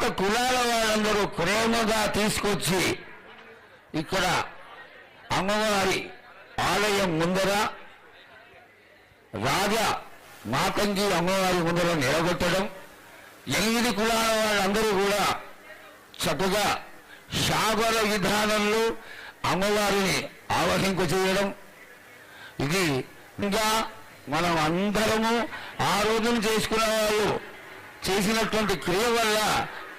పాత కులాల వాళ్ళందరూ ప్రేమగా తీసుకొచ్చి ఇక్కడ అమ్మవారి ఆలయం ముందర రాజా మాతంగి అమ్మవారి ముందర నిలబెట్టడం ఎనిమిది కులాల వాళ్ళందరూ కూడా చక్కగా శాబర విధానంలో అమ్మవారిని ఆవహింప చేయడం. ఇది ఇంకా మనం అందరము ఆ రోజున చేసుకున్న వాళ్ళు చేసినటువంటి క్రియ వల్ల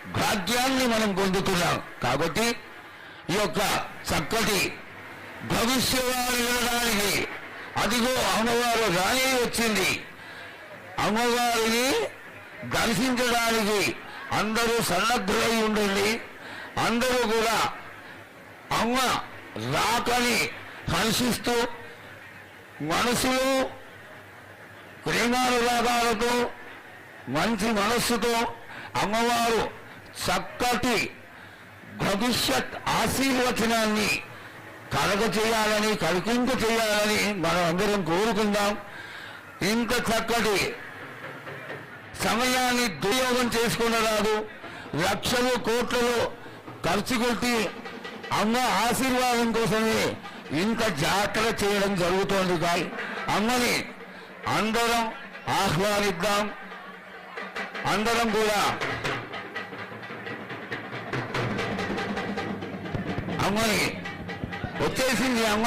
భాగ్యాన్ని మనం పొందుతున్నాం. కాబట్టి ఈ యొక్క చక్కటి భవిష్యవాణి వినడానికి అదిగో అమ్మవారు రాని వచ్చింది. అమ్మవారిని దర్శించడానికి అందరూ సన్నద్ధులై ఉండండి. అందరూ కూడా అమ్మ రాకని హర్షిస్తూ మనసులో ప్రేమానురాగాలతో మంచి మనస్సుతో అమ్మవారు చక్కటి భవిష్యత్ ఆశీర్వచనాన్ని కలగ చేయాలని కలికింక చేయాలని మనం అందరం కోరుకుందాం. ఇంత చక్కటి సమయాన్ని దుర్యోగం చేసుకునరాదు లక్షలు కోట్లలో ఖర్చు కొట్టి అమ్మ ఆశీర్వాదం కోసమే ఇంత జాతర చేయడం జరుగుతోంది కాదు అమ్మని అందరం ఆహ్వానిద్దాం. అందరం కూడా అమ్మని. వచ్చేసింది అమ్మ.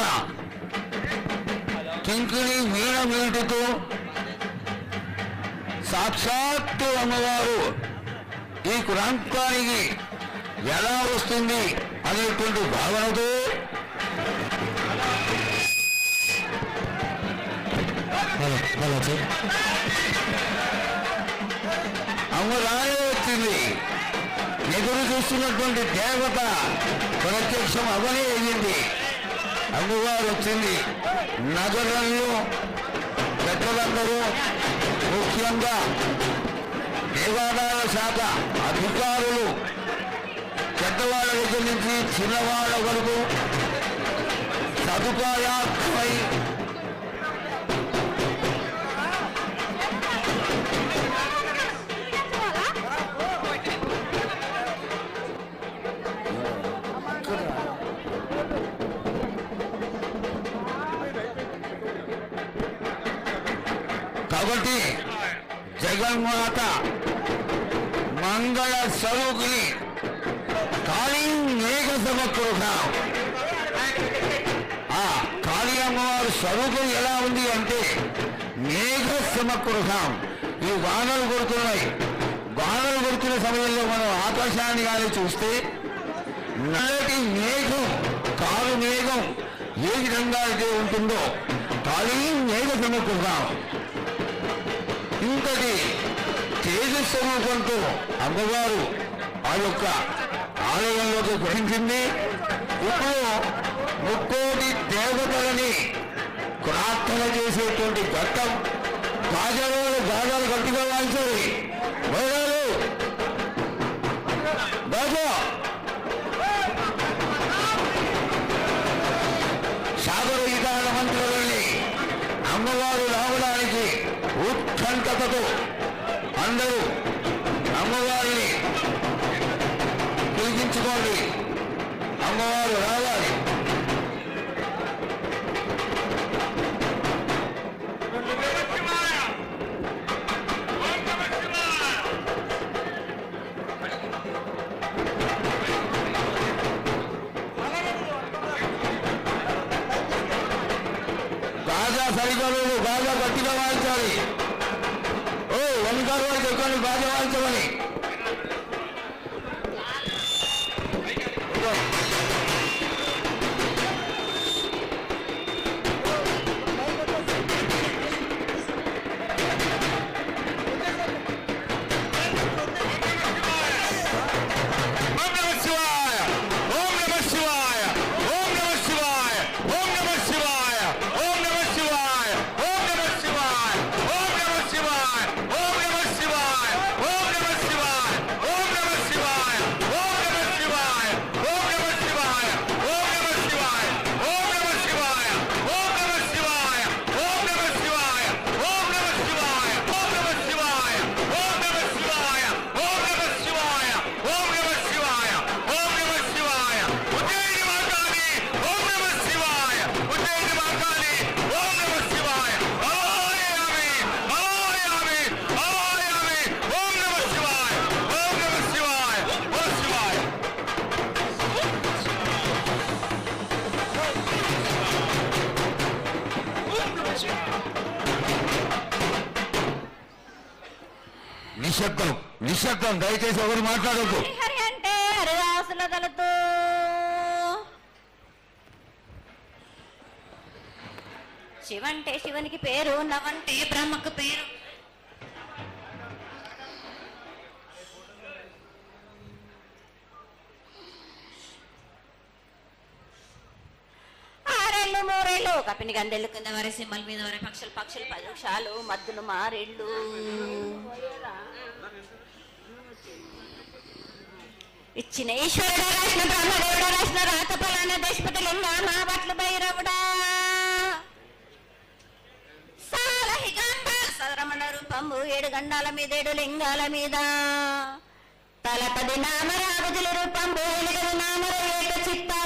కింకిణి వీణ వీటుతూ సాక్షాత్తు అమ్మవారు ఈ ప్రాంతానికి ఎలా వస్తుంది అనేటువంటి భావనతో అమ్మ రానే వచ్చింది ఎదురు చూస్తున్నటువంటి దేవత ప్రత్యక్షం అవనే అయ్యింది. అమ్మవారు వచ్చింది. నగరంలో పెద్దలందరూ ముఖ్యంగా దేవాదాయ శాఖ అధికారులు పెద్దవాళ్ళ దగ్గర నుంచి చిన్నవాళ్ళ వరకు సదుపాయాత్మై కాబట్టి జగన్మాత మంగళ స్వరూపిణి కాళీ మేఘ సమకృతం ఆ కాళీ అమ్మవారి స్వరూపం ఎలా ఉంది అంటే మేఘ సమకృతం ఈ వానలు కొడుతున్నాయి. వానలు కొడుతున్న సమయంలో మనం ఆకాశాన్ని కానీ చూస్తే నల్లటి మేఘం కారు మేఘం ఏ విధంగా అయితే ఉంటుందో కాళీ మేఘ సమకృతం ఇంతటి తేజస్వరూపంతో అమ్మవారు ఆ యొక్క ఆలయంలోకి గ్రహించింది. ఇప్పుడు ముక్కోటి దేవతలని ప్రార్థన చేసేటువంటి ఘట్టం గాజాలు గాజాలు గట్టిగా వాయించాలి బయలు అమ్మవారు రావడానికి ఉత్కంఠతతో అందరూ అమ్మవారిని పిలిపించుకోండి. అమ్మవారు రావాలి. సరికలు బాగా గట్టిగా వాయించాలి. ఓ వెనుకారు వాళ్ళు చెప్పండి బాగా వాయించమని? నిశ్శబ్దం. నిశ్శబ్దం. దయచేసి ఎవరు మాట్లాడద్దు. హరి అంటే హరిదాసుల శివంటే శివునికి పేరు నవంటే బ్రహ్మకు పేరు. ఆరేళ్ళు మూరేళ్ళు. కపిని గందెళ్ళు కింద వరే సింహల మీద వరే పక్షులు పక్షులు పక్షాలు మద్దులు మారేళ్ళు. ఇచ్చిన ఈశ్వరుడా రాసిన బ్రహ్మదేవుడా రాసిన రాత ఫలాన దేశపతులు మా బట్లు భైరవుడా. సాలహిగండ సదరమణ రూపంబు ఏడు గండాల మీద ఏడు లింగాల మీద. తలపది నామరాగుజుల రూపం ఎలుగది నామర ఏడు చిత్తారి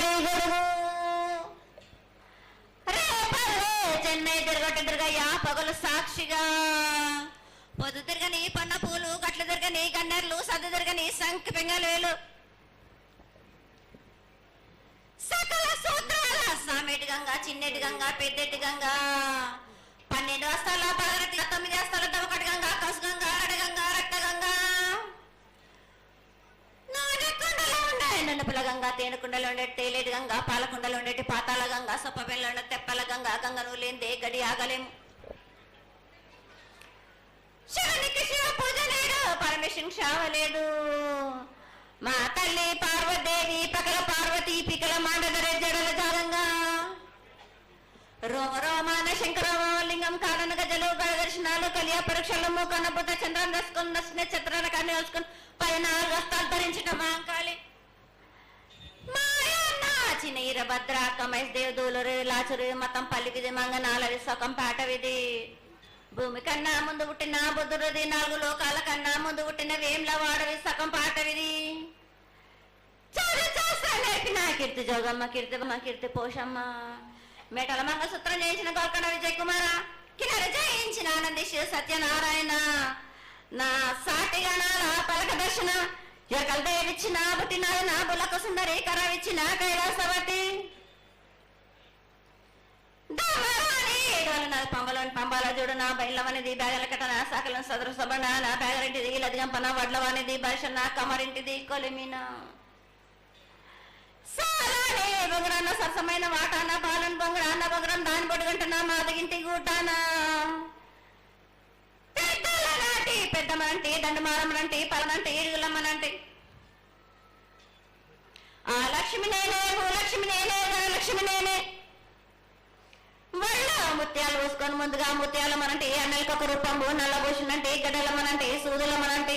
రేపల్లే చెన్నై తిరగట తిరగయ్యా పగలు సాక్షిగా. పొద్దు తిరగని పన్న పూలు గట్ల తిరగని గన్నెర్లు సద్దు తిరగని సంఖ్య పెంగలేలు సకల సూత్రాల సామెటి గంగా చిన్నెటి గంగా పెద్దెటి గంగా. పన్నెండు వస్తాల పదకొండు తొమ్మిది వస్తాల ఉండే నన్నపుల గంగా తేనెకుండలో ఉండే తేలేటి గంగా పాలకుండలో ఉండేటి పాతాల గంగా సొప్పబెల్లో ఉండే తెప్పల గంగా గంగను లేందే గడి ఆగలేము శివునికి శివ పూజ లేడు పరమేశ్వరుని శావ లేదు. మా తల్లి పార్వదేవి పకల పార్వతి పికల మాండదర జడల జాగంగా. రోమ రోమాన శంకరమ లింగం కారణ గజలు దర్శనాలు కలియ పరీక్షలు మూకన బుద్ధ చంద్రం దసుకుని నచ్చిన చిత్రాల కానీ వేసుకుని పైన వస్త్రాలు ధరించిన మాంకాళి మాయన్న చిన్న ఈరభద్ర కమేష్ దేవదూలరు లాచురు మతం పల్లికిది మంగనాలరి సొకం పాటవిది భూమి కన్నా ముందు పుట్టిన బుద్ధుడిది నాలుగు లోకాల కన్నా ముందు పుట్టిన వేమ్ల వాడవి సగం పాటవిది నా కీర్తి జోగమ్మ కీర్తి మా కీర్తి పోషమ్మ. మేటల మంగసూత్రం చేయించిన గోల్కొండ విజయ్ కుమార కిన్నర జయించిన ఆనందిష్ సత్యనారాయణ. నా సాటిగా నా పలక దర్శన ఎరకల దేవిచ్చిన పుట్టినాడు నా బులకు సుందరి కరవిచ్చిన కైలాసవతి. పంబలోని పంబాల చూడు నా బయలవనిది బ్యాగల నా సకలం సదరు సబన నా బ్యాగరింటిది లదిగంపన వడ్లవానిది బర్షన కమరింటిది కొలిమిన. సాలానే బొంగరాన్న సరసమైన వాటాన పాలన బొంగరాన్న బొంగరం దాని బొడుగంటన మాదగింటి గూటాన. పెద్దమ్మనంటే దండమారమ్మనంటే దండమారమనంటి పలనంటి ఆ లక్ష్మి నేనే భూలక్ష్మి నేనే ధనలక్ష్మి నేనే. వాళ్ళ ముత్యాలు పోసుకొని ముందుగా ముత్యాలమ్మనంటే మనంటే రూపం ఒక రూపంబు నల్లబోసినంటే గడ్డల సూదులమ్మనంటే.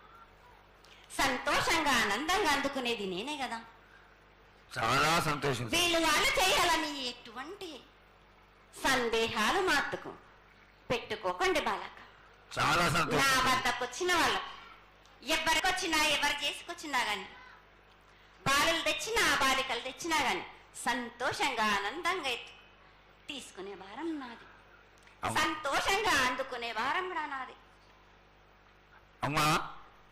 సంతోషంగా ఆనందంగా అందుకునేది నేనే కదా. చాలా సంతోషం వీళ్ళు వాళ్ళు చేయాలని ఎటువంటి సందేహాలు మాత్తుకు పెట్టుకోకండి బాలక చాలా నా సంతోషం వద్దకు వచ్చిన వాళ్ళు ఎవరికి వచ్చినా ఎవరు చేసుకొచ్చినా గాని బాలలు తెచ్చినా బాలికలు తెచ్చినా గాని సంతోషంగా ఆనందంగా తీసుకునే భారం నాది. సంతోషంగా అందుకునే కూడా నాది. అమ్మా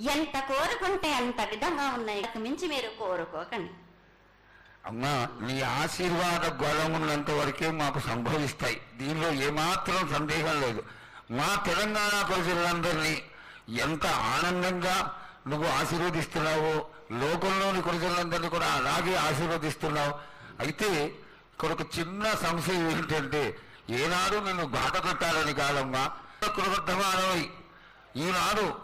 ఎంత కోరుకుంటే అంత విధంగా ఉన్నాయి. మించి మీరు కోరుకోకండి. అమ్మా నీ ఆశీర్వాద గొలం ఉన్నంత వరకే మాకు సంభవిస్తాయి. దీనిలో ఏమాత్రం సందేహం లేదు. మా తెలంగాణ ప్రజలందరినీ ఎంత ఆనందంగా నువ్వు ఆశీర్వదిస్తున్నావో లోకంలోని ప్రజలందరినీ కూడా అలాగే ఆశీర్వదిస్తున్నావు. అయితే ఇక్కడ ఒక చిన్న సంశయం ఏంటంటే ఏనాడు నిన్ను బాధ కట్టాలని కాదమ్మా. కృతమానమై ఈనాడు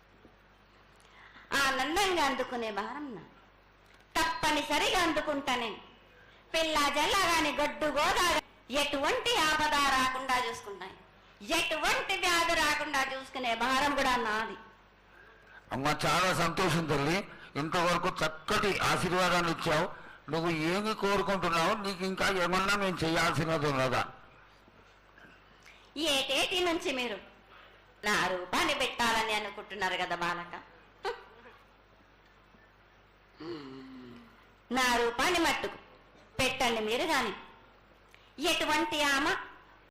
ఆనందంగా అందుకునే భారం తప్పనిసరిగా అందుకుంటా నేను. పిల్ల జల్ల గాని గొడ్డు గోదా ఎటువంటి ఆపద రాకుండా చూసుకుంటాయి ఎటువంటి వ్యాధి రాకుండా చూసుకునే భారం కూడా నాది. అమ్మ చాలా సంతోషం తల్లి. ఇంతవరకు చక్కటి ఆశీర్వాదాన్ని ఇచ్చావు. నువ్వు ఏమి కోరుకుంటున్నావు నీకు ఇంకా ఏమన్నా మేము చేయాల్సినది ఉన్నదా? ఏటేటి నుంచి మీరు నా రూపాన్ని పెట్టాలని అనుకుంటున్నారు కదా బాలక? నా రూపాన్ని మట్టుకు పెట్టండి మీరు గాని ఎటువంటి ఆమె